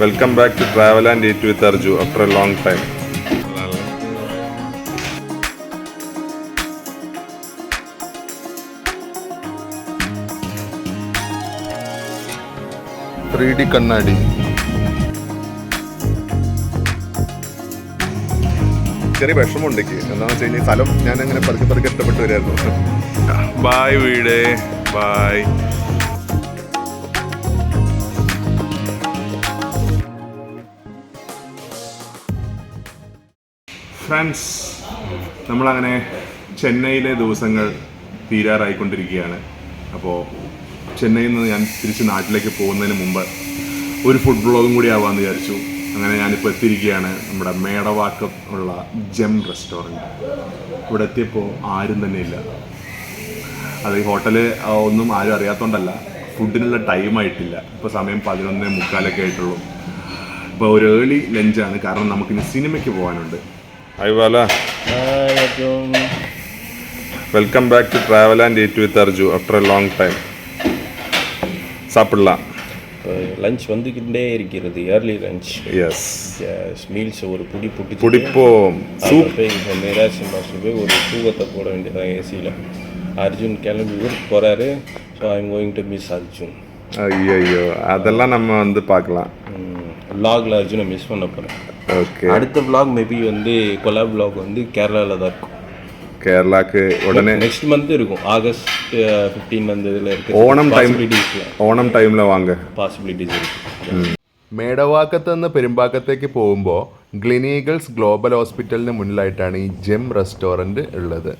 Welcome back to travel and eat with Arju after a long time three D കണ്ണാടി. ചെറിയ വിഷമമുണ്ട് എന്താണെന്ന് വെച്ച് കഴിഞ്ഞാൽ സ്ഥലം ഞാൻ അങ്ങനെ പതുക്കെ പതുക്കെ ഇഷ്ടപ്പെട്ടു വരായിരുന്നു. ബായ് വീട്. ബായ് ഫ്രണ്ട്സ് നമ്മളങ്ങനെ ചെന്നൈയിലെ ദിവസങ്ങൾ തീരാറായിക്കൊണ്ടിരിക്കുകയാണ്. അപ്പോൾ ചെന്നൈയിൽ നിന്ന് ഞാൻ തിരിച്ച് നാട്ടിലേക്ക് പോകുന്നതിന് മുമ്പ് ഒരു ഫുഡ് ബ്ലോഗും കൂടി ആവാമെന്ന് വിചാരിച്ചു. അങ്ങനെ ഞാനിപ്പോൾ എത്തിയിരിക്കുകയാണ് നമ്മുടെ മേടവാക്കം ഉള്ള ജെം റെസ്റ്റോറന്റ് ഇവിടെ എത്തിയപ്പോൾ ആരും തന്നെ ഇല്ല. അത് ഈ ഹോട്ടൽ ഒന്നും ആരും അറിയാത്തതുകൊണ്ടല്ല ഫുഡിനുള്ള ടൈം ആയിട്ടില്ല. ഇപ്പോൾ സമയം പതിനൊന്ന് മുക്കാലൊക്കെ ആയിട്ടുള്ളൂ. ഇപ്പോൾ ഒരു ഏർലി ലഞ്ചാണ് കാരണം നമുക്കിനി സിനിമയ്ക്ക് പോകാനുണ്ട് hi Vala welcome back to travel and eat with Arju after a long time சாப்பிடலாம் லஞ்ச் வந்துக்கிட்டே இருக்கிறது ஏர்லி லஞ்ச் எஸ் மீல்ஸ் ஒரு புடி புட்டி பிடிப்போம் சூப் போய் இப்போ மேராசி மாஸ்டர் போய் ஒரு தூக்கத்தை போட வேண்டியதான் ஏசியில் அர்ஜுன் கிளம்பி ஊருக்கு போகிறாரு so I'm going to miss Arjun ஐயோ அதெல்லாம் நம்ம வந்து பார்க்கலாம் vlogல அர்ஜுனை மிஸ் பண்ண போகிறேன் ஓகே அடுத்த vlog மேபி வந்து கொலா vlog வந்து கேரளாவில் தான் இருக்கும் കേരളക്ക് ഉടനെ நெக்ஸ்ட் மந்த் இருக்கும் ஆகஸ்ட் ஃபிஃப்டீன் அந்த இதில் இருக்கு ஓணம் time. பாசிபிலிட்டிஸ் ഓണം ടൈമിൽ വാങ്ങ பாசிபிலிட்டிஸ் இருக்கு മേടവാക്കത്ത് നിന്ന് പെരുമ്പാക്കത്തേക്ക് പോകുമ്പോൾ ഗ്ലിനീഗൽസ് ഗ്ലോബൽ ഹോസ്പിറ്റലിന് മുന്നിലായിട്ടാണ് ഈ ജെം റെസ്റ്റോറൻറ്റ് ഉള്ളത്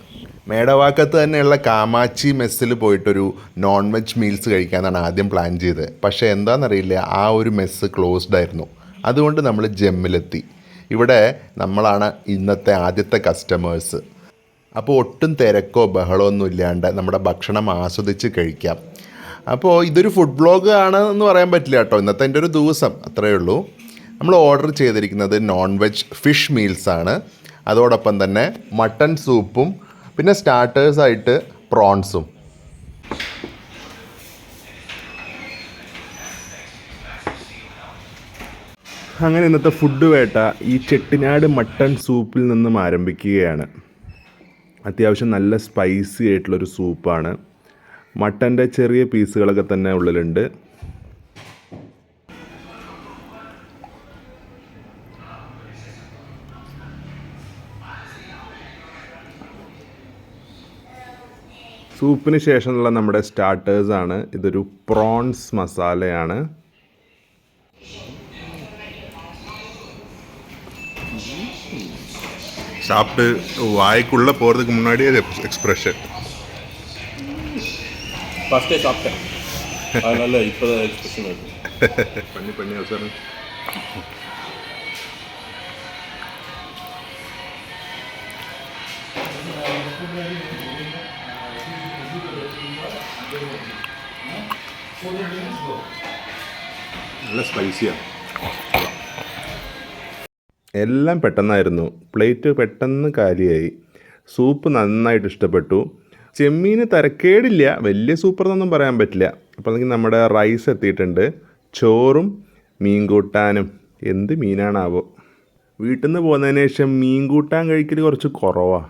മേടവാക്കത്ത് തന്നെയുള്ള കാമാച്ചി മെസ്സിൽ പോയിട്ടൊരു നോൺ വെജ് മീൽസ് കഴിക്കാനാണ് ആദ്യം പ്ലാൻ ചെയ്തത് പക്ഷേ എന്താണെന്നറിയില്ല ആ ഒരു മെസ്സ് ക്ലോസ്ഡ് ആയിരുന്നു അതുകൊണ്ട് നമ്മൾ ജെമ്മിലെത്തി. ഇവിടെ നമ്മളാണ് ഇന്നത്തെ ആദ്യത്തെ കസ്റ്റമേഴ്സ് അപ്പോൾ ഒട്ടും തിരക്കോ ബഹളമോ ഒന്നും ഇല്ലാണ്ട് നമ്മുടെ ഭക്ഷണം ആസ്വദിച്ച് കഴിക്കാം. അപ്പോൾ ഇതൊരു ഫുഡ് ബ്ലോഗ് ആണ് എന്ന് പറയാൻ പറ്റില്ല കേട്ടോ. ഇന്നത്തെ എന്റെ ഒരു ദിവസം അത്രയേ ഉള്ളൂ. നമ്മൾ ഓർഡർ ചെയ്തിരിക്കുന്നത് നോൺ വെജ് ഫിഷ് മീൽസ് ആണ്. അതോടൊപ്പം തന്നെ മട്ടൺ സൂപ്പും പിന്നെ സ്റ്റാർട്ടേഴ്സായിട്ട് പ്രോൺസും അങ്ങനെ ഇന്നത്തെ ഫുഡ് വേട്ട ഈ ചെട്ടിനാട് മട്ടൺ സൂപ്പിൽ നിന്നും ആരംഭിക്കുകയാണ്. അത്യാവശ്യം നല്ല സ്പൈസി ആയിട്ടുള്ളൊരു സൂപ്പാണ്. മട്ടന്റെ ചെറിയ പീസുകളൊക്കെ തന്നെ ഉള്ളിലുണ്ട്. സൂപ്പിന് ശേഷമുള്ള നമ്മുടെ സ്റ്റാർട്ടേഴ്സാണ് ഇതൊരു പ്രോൺസ് മസാലയാണ്. சாப்பிட்டு வாய்க்குள்ளே போகிறதுக்கு முன்னாடி அது எக்ஸ்ப்ரெஷன் ஃபஸ்ட்டே சாப்பிட்டேன் அதனால இப்போ தான் எக்ஸ்பிரஷன் வருது பண்ணி பண்ணி சார் நல்லா ஸ்பைஸியாக എല്ലാം പെട്ടെന്നായിരുന്നു. പ്ലേറ്റ് പെട്ടെന്ന് കാലിയായി. സൂപ്പ് നന്നായിട്ട് ഇഷ്ടപ്പെട്ടു. ചെമ്മീന് തരക്കേടില്ല. വലിയ സൂപ്പർ എന്നൊന്നും പറയാൻ പറ്റില്ല. അപ്പോൾ അല്ലെങ്കിൽ നമ്മുടെ റൈസ് എത്തിയിട്ടുണ്ട്. ചോറും മീൻ കൂട്ടാനും എന്ത് മീനാണാവോ. വീട്ടിൽ നിന്ന് പോകുന്നതിന് ശേഷം മീൻ കൂട്ടാൻ കഴിക്കൽ കുറച്ച് കുറവാണ്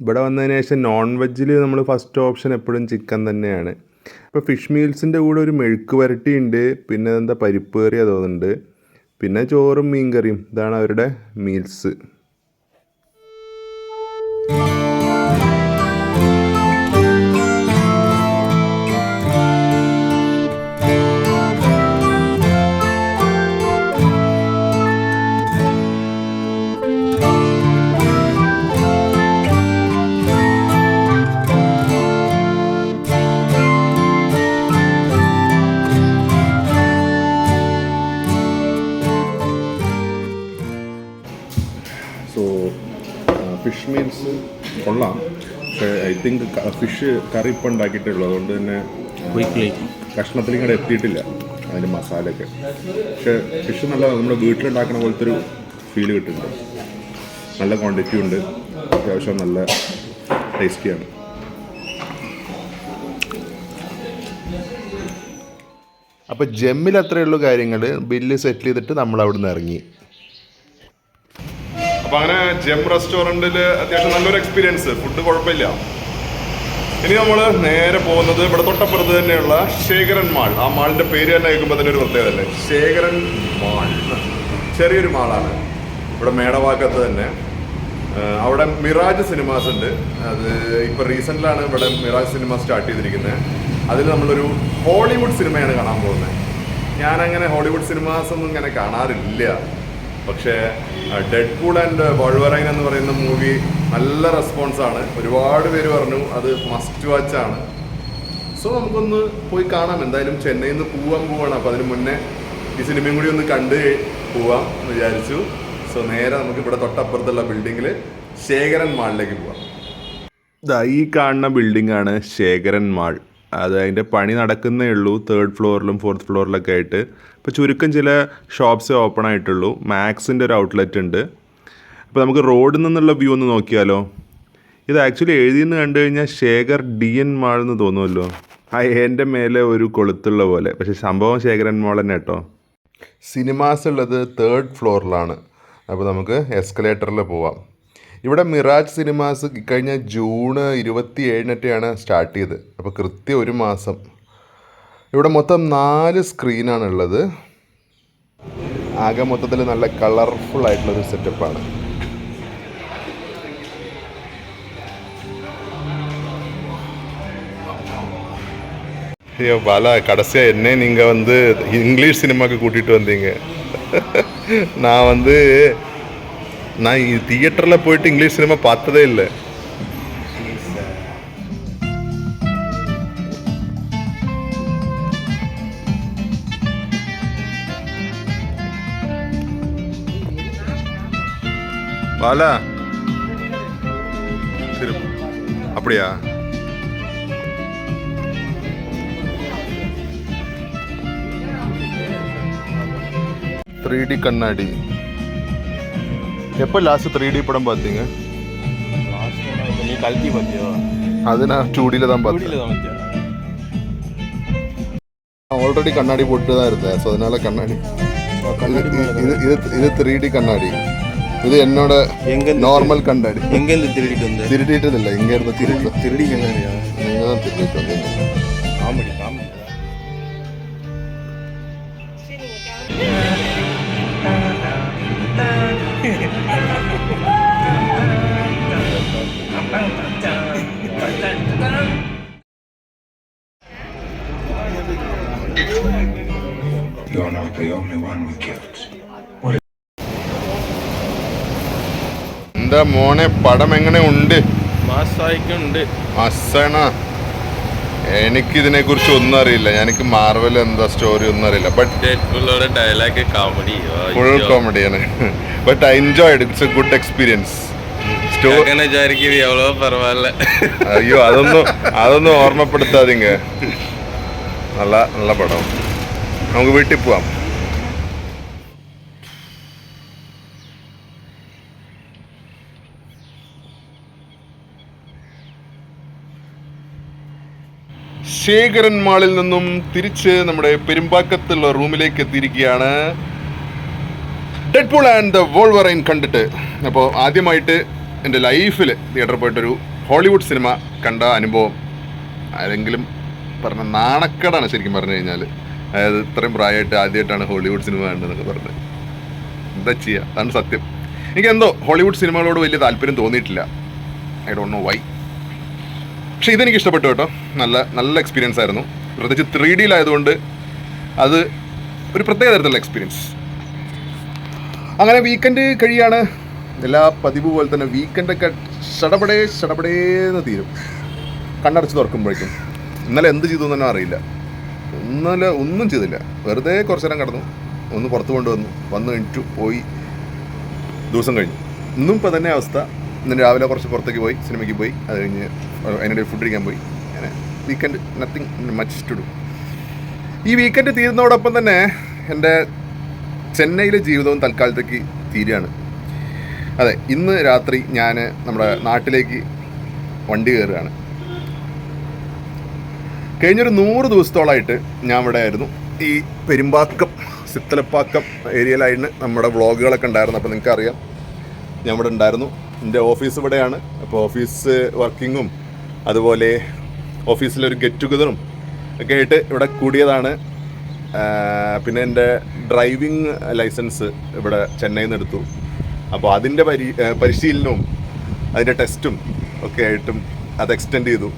ഇവിടെ വന്നതിന് ശേഷം നോൺ വെജിൽ നമ്മൾ ഫസ്റ്റ് ഓപ്ഷൻ എപ്പോഴും ചിക്കൻ തന്നെയാണ്. അപ്പോൾ ഫിഷ് മീൽസിന്റെ കൂടെ ഒരു മെഴുക്ക് വരട്ടിയുണ്ട്. പിന്നെ എന്താ പരിപ്പ് കറി തോന്നുന്നുണ്ട്. പിന്നെ ചോറും മീൻ കറിയും ഇതാണ് അവരുടെ മീൽസ് കൊള്ളാം. പക്ഷേ ഐ തിങ്ക് ഫിഷ് കറി ഇപ്പം ഉണ്ടാക്കിയിട്ടേ ഉള്ളൂ അതുകൊണ്ട് തന്നെ കഷ്ണത്തിലും കൂടെ എത്തിയിട്ടില്ല അതിന്റെ മസാലയൊക്കെ. പക്ഷേ ഫിഷ് നല്ല നമ്മുടെ വീട്ടിലുണ്ടാക്കുന്ന പോലത്തെ ഒരു ഫീൽ കിട്ടുന്നുണ്ട്. നല്ല ക്വാണ്ടിറ്റി ഉണ്ട്. അത്യാവശ്യം നല്ല ടേസ്റ്റിയാണ് അപ്പോൾ ജമ്മിൽ അത്രയുള്ള കാര്യങ്ങൾ ബില്ല് സെറ്റിൽ ചെയ്തിട്ട് നമ്മൾ അവിടെ നിന്ന് ഇറങ്ങി. അപ്പോൾ അങ്ങനെ ജെം റെസ്റ്റോറന്റിൽ അത്യാവശ്യം നല്ലൊരു എക്സ്പീരിയൻസ് ഫുഡ് കുഴപ്പമില്ല. ഇനി നമ്മൾ നേരെ പോകുന്നത് ഇവിടെ തൊട്ടപ്പുറത്ത് തന്നെയുള്ള ശേഖരൻ മാൾ. ആ മാളിന്റെ പേര് തന്നെ കേൾക്കുമ്പോൾ തന്നെ ഒരു പ്രത്യേകത അല്ലേ? ശേഖരൻ മാൾ. ചെറിയൊരു മാളാണ്. ഇവിടെ മേടവാക്കത്ത് തന്നെ. അവിടെ മിറാജ് സിനിമാസ് ഉണ്ട്. അത് ഇപ്പോൾ റീസെന്റിലാണ് ഇവിടെ മിറാജ് സിനിമ സ്റ്റാർട്ട് ചെയ്തിരിക്കുന്നത് അതിൽ നമ്മളൊരു ഹോളിവുഡ് സിനിമയാണ് കാണാൻ പോകുന്നത് ഞാനങ്ങനെ ഹോളിവുഡ് സിനിമാസ് ഒന്നും ഇങ്ങനെ കാണാറില്ല. പക്ഷേ ഡെഡ് പൂൾ ആൻഡ് വഴുവറൈൻ എന്ന് പറയുന്ന മൂവി നല്ല റെസ്പോൺസാണ് ഒരുപാട് പേര് പറഞ്ഞു അത് മസ്റ്റ് വാച്ച് ആണ്. സോ നമുക്കൊന്ന് പോയി കാണാം. എന്തായാലും ചെന്നൈയിൽ നിന്ന് പോവാൻ പോവാണ്. അപ്പോൾ അതിന് മുന്നേ ഈ സിനിമയും കൂടി ഒന്ന് കണ്ട് പോവാം എന്ന് വിചാരിച്ചു. സോ നേരെ നമുക്ക് ഇവിടെ തൊട്ടപ്പുറത്തുള്ള ബിൽഡിങ്ങിൽ ശേഖരൻ മാളിലേക്ക് പോവാം. ഈ കാണുന്ന ബിൽഡിംഗ് ആണ് ശേഖരൻ മാൾ അത് അതിന്റെ പണി നടക്കുന്നേ ഉള്ളൂ തേർഡ് ഫ്ലോറിലും ഫോർത്ത് ഫ്ലോറിലൊക്കെ ആയിട്ട്. ഇപ്പോൾ ചുരുക്കം ചില ഷോപ്സ് ഓപ്പൺ ആയിട്ടുള്ളൂ. മാക്സിന്റെ ഒരു ഔട്ട്ലെറ്റ് ഉണ്ട്. അപ്പോൾ നമുക്ക് റോഡിൽ നിന്നുള്ള വ്യൂ ഒന്ന് നോക്കിയാലോ? ഇത് ആക്ച്വലി എഴുതിയെന്ന് കണ്ടു കഴിഞ്ഞാൽ ശേഖർ ഡി എൻ മാൾ എന്ന് തോന്നുമല്ലോ. ആ എന്റെ മേലെ ഒരു കൊളുത്തുള്ള പോലെ. പക്ഷെ സംഭവം ശേഖരൻ മാൾ തന്നെ കേട്ടോ. സിനിമാസ് ഉള്ളത് തേർഡ് ഫ്ലോറിലാണ് അപ്പോൾ നമുക്ക് എസ്കലേറ്ററിൽ പോവാം. ഇവിടെ മിറാജ് സിനിമാസ് കഴിഞ്ഞ ജൂൺ ഇരുപത്തി ഏഴിനൊക്കെയാണ് സ്റ്റാർട്ട് ചെയ്തത് അപ്പോൾ കൃത്യം ഒരു മാസം ഇവിടെ മൊത്തം നാല് സ്ക്രീനാണ് ഉള്ളത് ആകെ മൊത്തത്തിൽ നല്ല കളർഫുൾ ആയിട്ടുള്ളൊരു സെറ്റപ്പാണ് ஐயோ பாலா கடைசியாக என்ன நீங்கள் வந்து இங்கிலீஷ் சினிமாவுக்கு கூட்டிகிட்டு வந்தீங்க நான் வந்து நான் தியேட்டரில் போயிட்டு இங்கிலீஷ் சினிமா பார்த்ததே இல்லை. பாலா. சரி அப்படியா? த்ரீ டி கண்ணாடி. எப்போ லாஸ்ட் த்ரீ டி படம் பார்த்தீங்க? நீ கல்வி பார்த்தியோ அது நான் டூ டியில் தான் பார்த்தேன். நான் ஆல்ரெடி கண்ணாடி போட்டு தான் இருந்தேன். ஸோ அதனால கண்ணாடி. கண்ணாடி இது இது இது த்ரீ டி கண்ணாடி. இது என்னோட எங்கேருந்து நார்மல் கண்ணாடி. எங்கேருந்து திருடிட்டு வந்த? திருடிட்டது இல்லை இங்கே இருந்து திருட்டு திருடி கண்ணாடியா இங்கே தான் திருடிட்டு வந்தீங்க காமெடி காமெடி. എന്താ മോനെ പടം എങ്ങനെ ഉണ്ട്? മാസായിക്കുണ്ട്. ഇതിനെ എനിക്കിതിനെ കുറിച്ച് ഒന്നും അറിയില്ല. എനിക്ക് മാർവൽ എന്താ സ്റ്റോറി ഒന്നും അറിയില്ല. ബട്ട് ഡയലോഗ് കോമഡി ഫുൾ കോമഡിയാണ് but I enjoyed it's a good experience സ്റ്റോ അങ്ങനെ വിചാരിക്കുന്നത് എവ്വളോ പരവായില്ല അയ്യോ അതൊന്നും അതൊന്നും ഓർമ്മപ്പെടുത്താതിങ്ങ. നല്ല നല്ല പടം. നമുക്ക് വീട്ടിൽ പോവാം. ശേഖരൻ മാളിൽ നിന്നും തിരിച്ച് നമ്മുടെ പെരുമ്പാക്കത്തുള്ള റൂമിലേക്ക് എത്തിയിരിക്കുകയാണ്. Deadpool and the Wolverine കണ്ടിട്ട്. അപ്പോൾ ആദ്യമായിട്ട് എന്റെ ലൈഫിൽ തിയേറ്ററിൽ പോയിട്ടൊരു ഹോളിവുഡ് സിനിമ കണ്ട അനുഭവം. ആരെങ്കിലും പറഞ്ഞ നാണക്കേടാണ് ശരിക്കും പറഞ്ഞു കഴിഞ്ഞാൽ അതായത് ഇത്രയും പ്രായമായിട്ട് ആദ്യമായിട്ടാണ് ഹോളിവുഡ് സിനിമ കണ്ടതെന്നൊക്കെ പറഞ്ഞത് എന്താ ചെയ്യുക അതാണ് സത്യം. എനിക്കെന്തോ ഹോളിവുഡ് സിനിമകളോട് വലിയ താല്പര്യം തോന്നിയിട്ടില്ല. ഐ ഡോണ്ട് നോ വൈ പക്ഷേ ഇതെനിക്ക് ഇഷ്ടപ്പെട്ടു കേട്ടോ. നല്ല നല്ല എക്സ്പീരിയൻസ് ആയിരുന്നു. പ്രത്യേകിച്ച് ത്രീ ഡിയിലായതുകൊണ്ട് അത് ഒരു പ്രത്യേക തരത്തിലുള്ള എക്സ്പീരിയൻസ് അങ്ങനെ വീക്കെൻഡ് കഴിയാണ്. എല്ലാ പതിവ് പോലെ തന്നെ വീക്കെൻഡൊക്കെ ഷടപടേ ഷടപടേന്ന് തീരും. കണ്ണടച്ച് തുറക്കുമ്പോഴേക്കും. ഇന്നലെ എന്ത് ചെയ്തു തന്നെ അറിയില്ല. ഇന്നലെ ഒന്നും ചെയ്തില്ല. വെറുതെ കുറച്ച് നേരം കിടന്നു. ഒന്ന് പുറത്ത് കൊണ്ടുവന്നു. വന്നു കഴിഞ്ഞു പോയി. ദിവസം കഴിഞ്ഞു. ഇന്നും ഇപ്പം തന്നെ അവസ്ഥ. ഇന്ന് രാവിലെ കുറച്ച് പുറത്തേക്ക് പോയി സിനിമയ്ക്ക് പോയി. അത് കഴിഞ്ഞ് അതിനിടെ ഫുഡ് കഴിക്കാൻ പോയി. അങ്ങനെ weekend nothing much to do ഈ വീക്കെൻഡ് തീരുന്നതോടൊപ്പം തന്നെ എന്റെ ചെന്നൈയിലെ ജീവിതവും തൽക്കാലത്തേക്ക് തീരുകയാണ്. അതെ ഇന്ന് രാത്രി ഞാൻ നമ്മുടെ നാട്ടിലേക്ക് വണ്ടി കയറുകയാണ്. കഴിഞ്ഞൊരു നൂറ് ദിവസത്തോളമായിട്ട് ഞാൻ ഇവിടെ ആയിരുന്നു. ഈ പെരുമ്പാക്കം സിത്തലപ്പാക്കം ഏരിയയിലായിരുന്നു നമ്മുടെ വ്ളോഗുകളൊക്കെ ഉണ്ടായിരുന്നു അപ്പോൾ നിങ്ങൾക്കറിയാം ഞാൻ ഇവിടെ ഉണ്ടായിരുന്നു. എന്റെ ഓഫീസ് ഇവിടെയാണ്. അപ്പോൾ ഓഫീസ് വർക്കിങ്ങും അതുപോലെ ഓഫീസിലൊരു ഗെറ്റ് ടുഗതറും ഒക്കെ ആയിട്ട് ഇവിടെ കൂടിയതാണ്. പിന്നെ എന്റെ ഡ്രൈവിംഗ് ലൈസൻസ് ഇവിടെ ചെന്നൈയിൽ നിന്ന് എടുത്തു. അപ്പോൾ അതിന്റെ പരി പരിശീലനവും അതിന്റെ ടെസ്റ്റും ഒക്കെ ആയിട്ടും അത് എക്സ്റ്റെൻഡ് ചെയ്തു.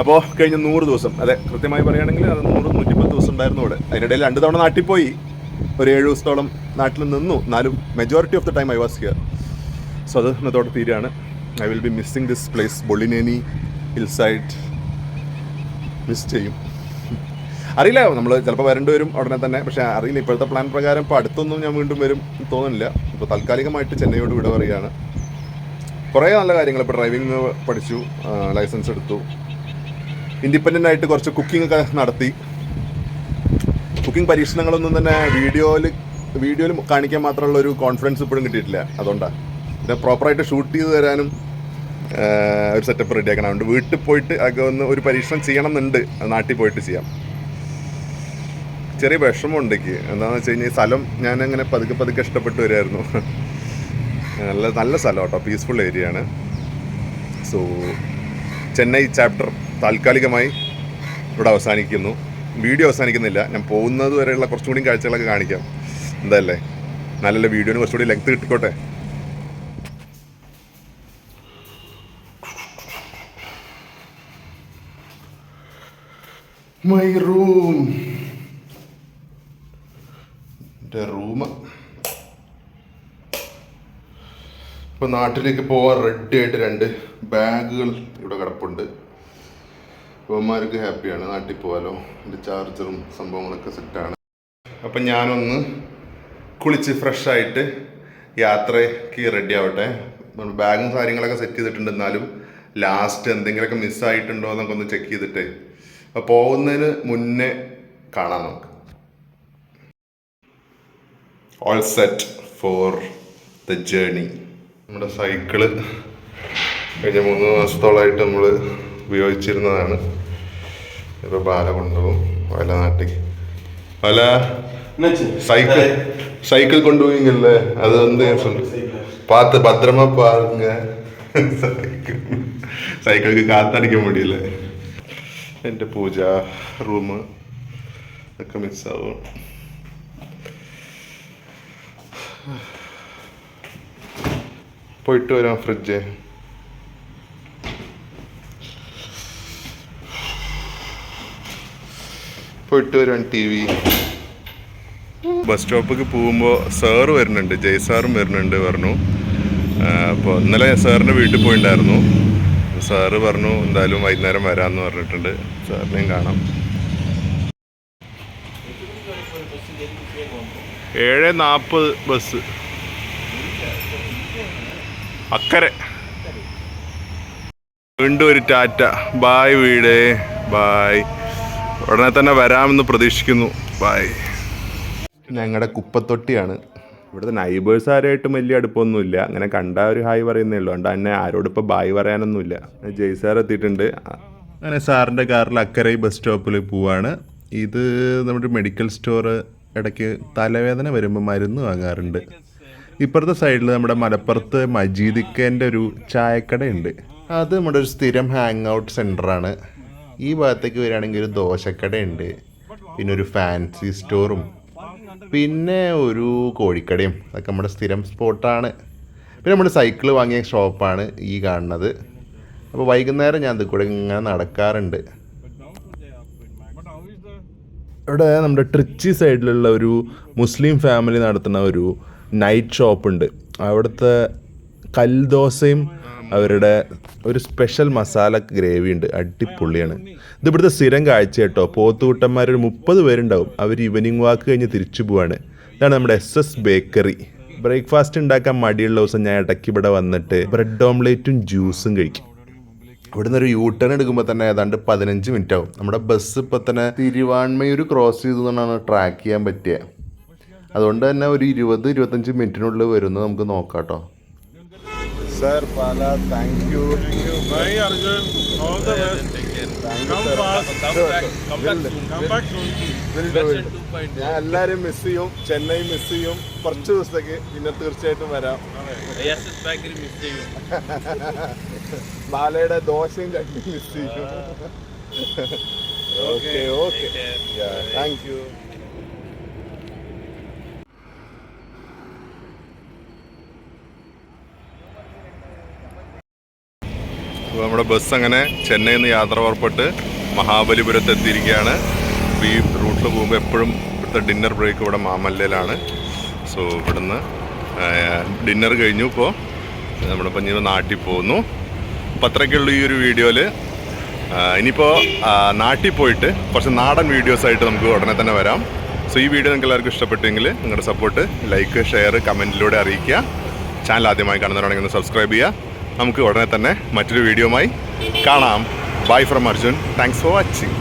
അപ്പോൾ കഴിഞ്ഞ നൂറ് ദിവസം അതെ കൃത്യമായി പറയുകയാണെങ്കിൽ അത് നൂറ് നൂറ്റിപ്പത്ത് ദിവസം ഉണ്ടായിരുന്നു ഇവിടെ. അതിനിടയിൽ രണ്ട് തവണ നാട്ടിൽ പോയി. ഒരു ഏഴ് ദിവസത്തോളം നാട്ടിൽ നിന്നു. എന്നാലും majority of the time I was here so അത് ഇന്നത്തോടെ തീരുകയാണ്. I will be missing this place Bollineni hill miss ചെയ്യും. അറിയില്ല നമ്മൾ ചിലപ്പോൾ വരേണ്ടി വരും ഉടനെ തന്നെ. പക്ഷേ അറിയില്ല ഇപ്പോഴത്തെ പ്ലാൻ പ്രകാരം ഇപ്പോൾ അടുത്തൊന്നും ഞാൻ വീണ്ടും വരും തോന്നുന്നില്ല. ഇപ്പോൾ താൽക്കാലികമായിട്ട് ചെന്നൈയോട് വിട പറയുകയാണ്. കുറേ നല്ല കാര്യങ്ങൾ ഇപ്പോൾ ഡ്രൈവിംഗ് പഠിച്ചു ലൈസൻസ് എടുത്തു. ഇൻഡിപെൻഡന്റ് ആയിട്ട് കുറച്ച് കുക്കിംഗ് ഒക്കെ നടത്തി. കുക്കിംഗ് പരീക്ഷണങ്ങളൊന്നും തന്നെ വീഡിയോയിൽ വീഡിയോയിൽ കാണിക്കാൻ മാത്രമുള്ള ഒരു കോൺഫിഡൻസ് ഇപ്പോഴും കിട്ടിയിട്ടില്ല. അതുകൊണ്ടാണ് പിന്നെ പ്രോപ്പറായിട്ട് ഷൂട്ട് ചെയ്ത് തരാനും ഒരു സെറ്റപ്പ് റെഡിയാക്കണം അതുകൊണ്ട് വീട്ടിൽ പോയിട്ട് ഒക്കെ ഒന്ന് ഒരു പരീക്ഷണം ചെയ്യണം എന്നുണ്ട് നാട്ടിൽ പോയിട്ട് ചെയ്യാം. ചെറിയ വിഷമമുണ്ട് എനിക്ക്. എന്താണെന്ന് വെച്ച് കഴിഞ്ഞാൽ സ്ഥലം ഞാൻ അങ്ങനെ പതുക്കെ പതുക്കെ ഇഷ്ടപ്പെട്ടു വരായിരുന്നു. നല്ല നല്ല സ്ഥലം കേട്ടോ പീസ്ഫുൾ ഏരിയ ആണ്. സോ ചെന്നൈ ചാപ്റ്റർ താൽക്കാലികമായി ഇവിടെ അവസാനിക്കുന്നു. വീഡിയോ അവസാനിക്കുന്നില്ല. ഞാൻ പോകുന്നത് വരെയുള്ള കുറച്ചും കൂടി കാഴ്ചകളൊക്കെ കാണിക്കാം. എന്താല്ലേ? നല്ല വീഡിയോന് കുറച്ചുകൂടി ലെങ്ത് കിട്ടിക്കോട്ടെ? മൈ റൂം എന്റെ റൂം ഇപ്പോൾ നാട്ടിലേക്ക് പോകാൻ റെഡി ആയിട്ട് രണ്ട് ബാഗുകൾ ഇവിടെ കിടപ്പുണ്ട്. അവന്മാർക്ക് ഹാപ്പിയാണ്. നാട്ടിൽ പോകാലോ എന്റെ ചാർജറും സംഭവങ്ങളൊക്കെ സെറ്റാണ് അപ്പം ഞാനൊന്ന് കുളിച്ച് ഫ്രഷായിട്ട് യാത്രയ്ക്ക് റെഡി ആവട്ടെ. ബാഗും കാര്യങ്ങളൊക്കെ സെറ്റ് ചെയ്തിട്ടുണ്ട്. എന്നാലും ലാസ്റ്റ് എന്തെങ്കിലുമൊക്കെ മിസ്സായിട്ടുണ്ടോ എന്നൊക്കെ ഒന്ന് ചെക്ക് ചെയ്തിട്ട് പോകുന്നതിന് മുന്നേ കാണാം നമുക്ക് all set for the journey നമ്മുടെ സൈക്കിള് കഴിഞ്ഞ മൂന്ന് മാസത്തോളമായിട്ട് നമ്മൾ ഉപയോഗിച്ചിരുന്നതാണ് ഇപ്പോൾ ബാല കൊണ്ടുപോകും വല നാട്ടിക്ക് വല സൈക്കിൾ സൈക്കിൾ കൊണ്ടുപോയില്ലേ അത് வந்து பார்த்து பத்திரமா பாருங்க സൈക്കിൾ സൈക്കിൾക്ക് കാത്തടിക്കാൻ വേണ്ടിയില്ലേ എന്റെ പൂജ റൂം ഒക്കെ മിസ്സാവും പോയിട്ട് വരാം ഫ്രിഡ്ജ് പോയിട്ട് വരാം ടി വി ബസ് സ്റ്റോപ്പിലേക്ക് പോകുമ്പോൾ സാറ് വരുന്നുണ്ട് ജയ് സാറും വരുന്നുണ്ട് പറഞ്ഞു അപ്പോൾ ഇന്നലെ സാറിന്റെ വീട്ടിൽ പോയിണ്ടായിരുന്നു. സാറ് പറഞ്ഞു എന്തായാലും വൈകുന്നേരം വരാമെന്ന് പറഞ്ഞിട്ടുണ്ട്. സാറിനെയും കാണാം. ഏഴ് നാൽപ്പത് ബസ്. അക്കരെ. വീണ്ടും ഒരു ടാറ്റ. ബായ് വീട്. ബായ്. ഉടനെ തന്നെ വരാമെന്ന് പ്രതീക്ഷിക്കുന്നു. ബായ്. ഞങ്ങളുടെ കുപ്പത്തൊട്ടിയാണ്. ഇവിടുത്തെ നൈബേഴ്സ് ആരായിട്ടും വലിയ അടുപ്പമൊന്നുമില്ല അങ്ങനെ കണ്ട ഒരു ഹായ് പറയുന്നേ ഉള്ളൂ. അതുകൊണ്ട് തന്നെ ആരോടും ഇപ്പോൾ ബായ് പറയാനൊന്നുമില്ല. ജയ് സാർ എത്തിയിട്ടുണ്ട്. അങ്ങനെ സാറിന്റെ കാറിൽ അക്കരൈ ബസ് സ്റ്റോപ്പിൽ പോവാണ്. ഇത് നമ്മുടെ മെഡിക്കൽ സ്റ്റോർ ഇടയ്ക്ക് തലവേദന വരുമ്പോൾ മരുന്ന് വാങ്ങാറുണ്ട്. ഇപ്പുറത്തെ സൈഡിൽ നമ്മുടെ മലപ്പുറത്ത് മജീദിക്കേന്റെ ഒരു ചായക്കടയുണ്ട്. അത് നമ്മുടെ ഒരു സ്ഥിരം ഹാങ് ഔട്ട് സെന്ററാണ് ഈ ഭാഗത്തേക്ക് വരികയാണെങ്കിൽ ഒരു ദോശക്കടയുണ്ട്. പിന്നെ ഒരു ഫാൻസി സ്റ്റോറും പിന്നെ ഒരു കോഴിക്കടയും. അതൊക്കെ നമ്മുടെ സ്ഥിരം സ്പോട്ടാണ്. പിന്നെ നമ്മുടെ സൈക്കിൾ വാങ്ങിയ ഷോപ്പാണ് ഈ കാണുന്നത്. അപ്പോൾ വൈകുന്നേരം ഞാൻ ഇത് കൂടെ ഇങ്ങനെ നടക്കാറുണ്ട്. ഇവിടെ നമ്മുടെ ട്രിച്ചി സൈഡിലുള്ള ഒരു മുസ്ലിം ഫാമിലി നടത്തുന്ന ഒരു നൈറ്റ് ഷോപ്പുണ്ട്. അവിടുത്തെ കൽദോശയും അവരുടെ ഒരു സ്പെഷ്യൽ മസാല ഗ്രേവി ഉണ്ട് അടിപൊളിയാണ്. ഇത് ഇവിടുത്തെ സ്ഥിരം കാഴ്ച കേട്ടോ. പോത്തുകൂട്ടന്മാർ ഒരു മുപ്പത് പേരുണ്ടാവും. അവർ ഈവനിങ് വാക്ക് കഴിഞ്ഞ് തിരിച്ചു പോവാണ്. ഇതാണ് നമ്മുടെ എസ് എസ് ബേക്കറി ബ്രേക്ക്ഫാസ്റ്റ് ഉണ്ടാക്കാൻ മടിയുള്ള ദിവസം ഞാൻ ഇടയ്ക്ക് ഇവിടെ വന്നിട്ട് ബ്രെഡ് ഓംലേറ്റും ജ്യൂസും കഴിക്കും. ഇവിടുന്ന് ഒരു യൂ ടേൺ എടുക്കുമ്പോൾ തന്നെ ഏതാണ്ട് പതിനഞ്ച് മിനിറ്റ് ആവും. നമ്മുടെ ബസ് ഇപ്പോൾ തന്നെ തിരുവാൺമയൂർ ക്രോസ് ചെയ്തുകൊണ്ടാണ് ട്രാക്ക് ചെയ്യാൻ പറ്റിയത് അതുകൊണ്ട് തന്നെ ഒരു ഇരുപത് ഇരുപത്തഞ്ച് മിനിറ്റിനുള്ളിൽ വരുന്നത് നമുക്ക് നോക്കാം കേട്ടോ. സർ പല thank you Bye, Arjun. All the best. Come fast. Come back, come back. Soon. Come back soon. Version 2.0. ഞാൻ എല്ലാരും മിസ് ചെയ്യും. ചെന്നൈ മിസ് ചെയ്യും. കുറച്ച് ദിവസത്തേക്ക് പിന്നെ തീർച്ചയായിട്ടും വരാം. ബാലയുടെ ദോശയും ചട്നി മിസ് ചെയ്യും. ഓക്കെ ഓക്കെ താങ്ക് യു നമ്മുടെ ബസ് അങ്ങനെ ചെന്നൈയിൽ നിന്ന് യാത്ര പുറപ്പെട്ട് മഹാബലിപുരത്ത് എത്തിയിരിക്കുകയാണ് അപ്പോൾ ഈ റൂട്ടിൽ പോകുമ്പോൾ എപ്പോഴും ഇവിടുത്തെ ഡിന്നർ ബ്രേക്ക് ഇവിടെ മാമല്ലയിലാണ്. സോ ഇവിടുന്ന് ഡിന്നർ കഴിഞ്ഞു. ഇപ്പോൾ നമ്മളിപ്പോൾ ഇനി നാട്ടിൽ പോകുന്നു. അപ്പോൾ അത്രയ്ക്കുള്ള ഈ ഒരു വീഡിയോയിൽ. ഇനിയിപ്പോൾ നാട്ടിൽ പോയിട്ട് കുറച്ച് നാടൻ വീഡിയോസായിട്ട് നമുക്ക് ഉടനെ തന്നെ വരാം. സോ ഈ വീഡിയോ നിങ്ങൾക്ക് എല്ലാവർക്കും ഇഷ്ടപ്പെട്ടെങ്കിൽ നിങ്ങളുടെ സപ്പോർട്ട് ലൈക്ക് ഷെയർ കമന്റിലൂടെ അറിയിക്കുക. ചാനൽ ആദ്യമായി കാണുന്നവരാണെങ്കിൽ ഒന്ന് സബ്സ്ക്രൈബ് ചെയ്യുക. നമുക്ക് ഉടനെ തന്നെ മറ്റൊരു വീഡിയോമായി കാണാം. Bye from Arjun thanks for watching